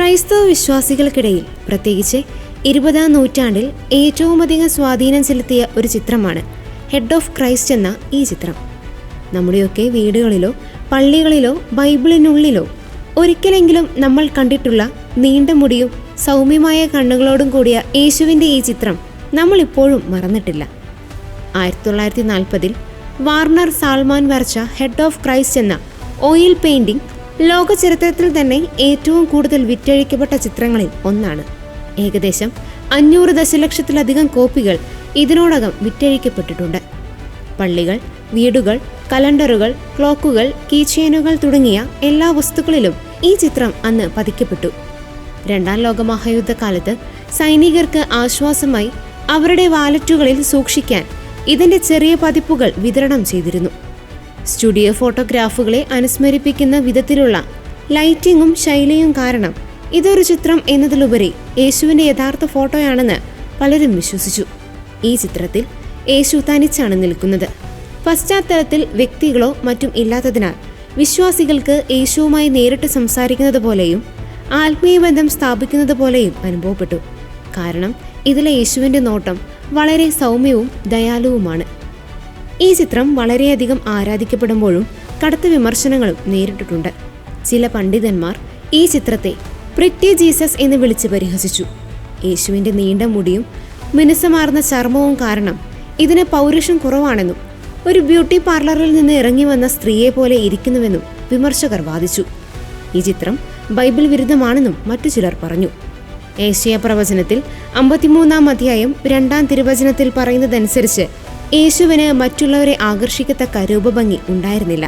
ക്രൈസ്തവ വിശ്വാസികൾക്കിടയിൽ പ്രത്യേകിച്ച് ഇരുപതാം നൂറ്റാണ്ടിൽ ഏറ്റവുമധികം സ്വാധീനം ചെലുത്തിയ ഒരു ചിത്രമാണ് ഹെഡ് ഓഫ് ക്രൈസ്റ്റ് എന്ന ഈ ചിത്രം. നമ്മുടെയൊക്കെ വീടുകളിലോ പള്ളികളിലോ ബൈബിളിനുള്ളിലോ ഒരിക്കലെങ്കിലും നമ്മൾ കണ്ടിട്ടുള്ള നീണ്ട മുടിയും സൗമ്യമായ കണ്ണുകളോടും കൂടിയ യേശുവിന്റെ ഈ ചിത്രം നമ്മളിപ്പോഴും മറന്നിട്ടില്ല. ആയിരത്തി തൊള്ളായിരത്തി നാൽപ്പതിൽ വാർണർ സാൽമാൻ വരച്ച ഹെഡ് ഓഫ് ക്രൈസ്റ്റ് എന്ന ഓയിൽ പെയിന്റിംഗ് ലോക ചരിത്രത്തിൽ തന്നെ ഏറ്റവും കൂടുതൽ വിറ്റഴിക്കപ്പെട്ട ചിത്രങ്ങളിൽ ഒന്നാണ്. ഏകദേശം അഞ്ഞൂറ് ദശലക്ഷത്തിലധികം കോപ്പികൾ ഇതിനോടകം വിറ്റഴിക്കപ്പെട്ടിട്ടുണ്ട്. പള്ളികൾ വീടുകൾ കലണ്ടറുകൾ ക്ലോക്കുകൾ കീച്ചെയിനുകൾ തുടങ്ങിയ എല്ലാ വസ്തുക്കളിലും ഈ ചിത്രം അന്ന് പതിക്കപ്പെട്ടു. രണ്ടാം ലോക മഹായുദ്ധകാലത്ത് സൈനികർക്ക് ആശ്വാസമായി അവരുടെ വാലറ്റുകളിൽ സൂക്ഷിക്കാൻ ഇതിന്റെ ചെറിയ പതിപ്പുകൾ വിതരണം ചെയ്തിരുന്നു. സ്റ്റുഡിയോ ഫോട്ടോഗ്രാഫുകളെ അനുസ്മരിപ്പിക്കുന്ന വിധത്തിലുള്ള ലൈറ്റിങ്ങും ശൈലിയും കാരണം ഇതൊരു ചിത്രം എന്നതിലുപരി യേശുവിന്റെ യഥാർത്ഥ ഫോട്ടോയാണെന്ന് പലരും വിശ്വസിച്ചു. ഈ ചിത്രത്തിൽ യേശു തനിച്ചാണ് നിൽക്കുന്നത്. പശ്ചാത്തലത്തിൽ വ്യക്തികളോ മറ്റും ഇല്ലാത്തതിനാൽ വിശ്വാസികൾക്ക് യേശുവുമായി നേരിട്ട് സംസാരിക്കുന്നത് പോലെയും ആത്മീയ ബന്ധം സ്ഥാപിക്കുന്നത് പോലെയും അനുഭവപ്പെട്ടു. കാരണം ഇതിലെ യേശുവിന്റെ നോട്ടം വളരെ സൗമ്യവും ദയാലുവുമാണ്. ഈ ചിത്രം വളരെയധികം ആരാധിക്കപ്പെടുമ്പോഴും കടുത്ത വിമർശനങ്ങളും നേരിട്ടിട്ടുണ്ട്. ചില പണ്ഡിതന്മാർ ഈ ചിത്രത്തെ പ്രിറ്റി ജീസസ് എന്ന് വിളിച്ച് പരിഹസിച്ചു. യേശുവിന്റെ നീണ്ട മുടിയും മിനുസമാർന്ന ചർമ്മവും കാരണം ഇതിന് പൗരുഷം കുറവാണെന്നും ഒരു ബ്യൂട്ടി പാർലറിൽ നിന്ന് ഇറങ്ങി വന്ന സ്ത്രീയെ പോലെ ഇരിക്കുന്നുവെന്നും വിമർശകർ വാദിച്ചു. ഈ ചിത്രം ബൈബിൾ വിരുദ്ധമാണെന്നും മറ്റു ചിലർ പറഞ്ഞു. ഏഷ്യ പ്രവചനത്തിൽ അമ്പത്തിമൂന്നാം അധ്യായം രണ്ടാം തിരുവചനത്തിൽ പറയുന്നതനുസരിച്ച് യേശുവിന് മറ്റുള്ളവരെ ആകർഷിക്കത്തക്ക രൂപഭംഗി ഉണ്ടായിരുന്നില്ല.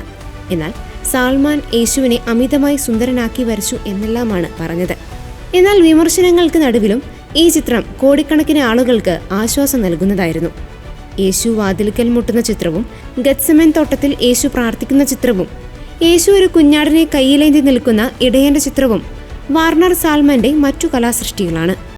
എന്നാൽ സാൽമാൻ യേശുവിനെ അമിതമായി സുന്ദരനാക്കി വരച്ചു എന്നെല്ലാമാണ് പറഞ്ഞത്. എന്നാൽ വിമർശനങ്ങൾക്ക് നടുവിലും ഈ ചിത്രം കോടിക്കണക്കിന് ആളുകൾക്ക് ആശ്വാസം നൽകുന്നതായിരുന്നു. യേശു വാതിൽക്കൽ മുട്ടുന്ന ചിത്രവും ഗത്സമൻ തോട്ടത്തിൽ യേശു പ്രാർത്ഥിക്കുന്ന ചിത്രവും യേശു ഒരു കുഞ്ഞാടിനെ കയ്യിലേന്തി നിൽക്കുന്ന ഇടയന്റെ ചിത്രവും വാർണർ സാൽമന്റെ മറ്റു കലാസൃഷ്ടികളാണ്.